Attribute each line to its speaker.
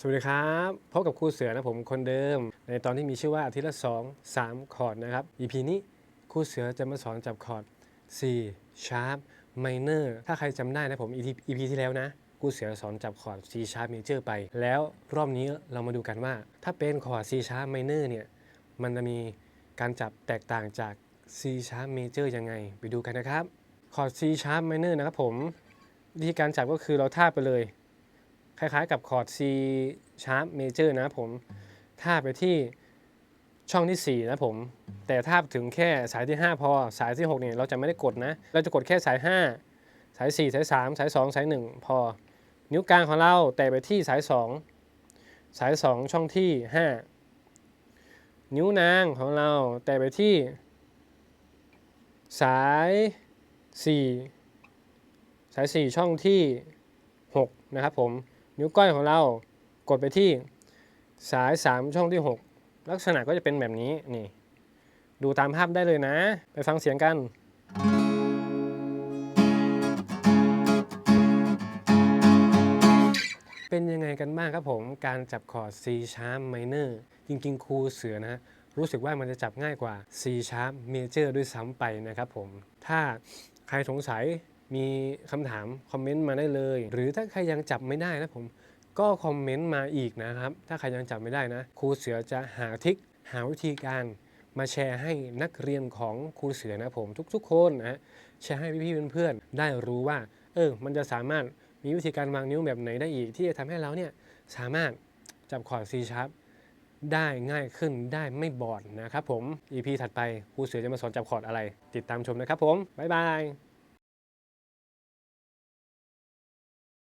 Speaker 1: สวัสดีครับพบกับครูเสือนะผมคนเดิม ในตอนที่มีชื่อว่าอาทิตย์ละ 2 3 คอร์ดนะครับ EP นี้ครูเสือจะมาสอนจับคอร์ด C sharp minor ถ้าใครจำได้นะผม EP EP ที่แล้วนะครูเสือสอนจับคอร์ด C sharp major ไป แล้วรอบนี้เรามาดูกันว่า ถ้าเป็นคอร์ด C sharp minor เนี่ยมันจะมีการจับแตกต่างจาก C sharp major ยังไง ไปดูกันนะครับคอร์ด C sharp minor นะครับผมวิธีการจับก็คือเราท่าไปเลย คล้ายๆกับคอร์ด C sharp major นะผมทาบไปที่ช่องที่ 4 นะผม แต่ทาบถึงแค่สายที่ 5 พอสายที่ 6 เนี่ย เราจะไม่ได้กดนะ เราจะกดแค่สาย 5 สาย 4 สาย 3 สาย 2 สาย 1 พอ นิ้วกลางของเราแตะไปที่สาย 2 สาย 2 ช่องที่ 5 นิ้วนางของเราแตะไปที่ สาย 4 สาย 4 ช่องที่ 6 นะครับผม นิ้วก้อยของเรากดไปที่สาย 3 ช่องที่ 6 ลักษณะก็จะเป็นแบบนี้นี่ ดูตามภาพได้เลยนะ ไปฟังเสียงกันเป็นยังไงกันบ้างครับผม การจับคอร์ด C sharp minor จริงๆ ครูเสือนะ รู้สึกว่ามันจะจับง่ายกว่า C sharp major ด้วยซ้ำไปนะครับผม ถ้าใครสงสัย มีคำถามคอมเมนต์มาได้เลย หรือถ้าใครยังจับไม่ได้นะผมก็คอมเมนต์มาอีกนะครับ ถ้าใครยังจับไม่ได้นะ ครูเสือจะหาทิคหาวิธีการมาแชร์ให้นักเรียนของครูเสือนะผมทุกๆ คนนะแชร์ให้พี่ๆเพื่อนๆได้รู้ว่า เออ มันจะสามารถมีวิธีการวางนิ้วแบบไหนได้อีก ที่จะทำให้เราเนี่ยสามารถจับคอร์ด C sharp ได้ง่ายขึ้นได้ไม่บอดนะครับผม EP ถัดไปครูเสือจะมาสอนจับคอร์ดอะไร ติดตามชมนะครับผม บ๊ายบาย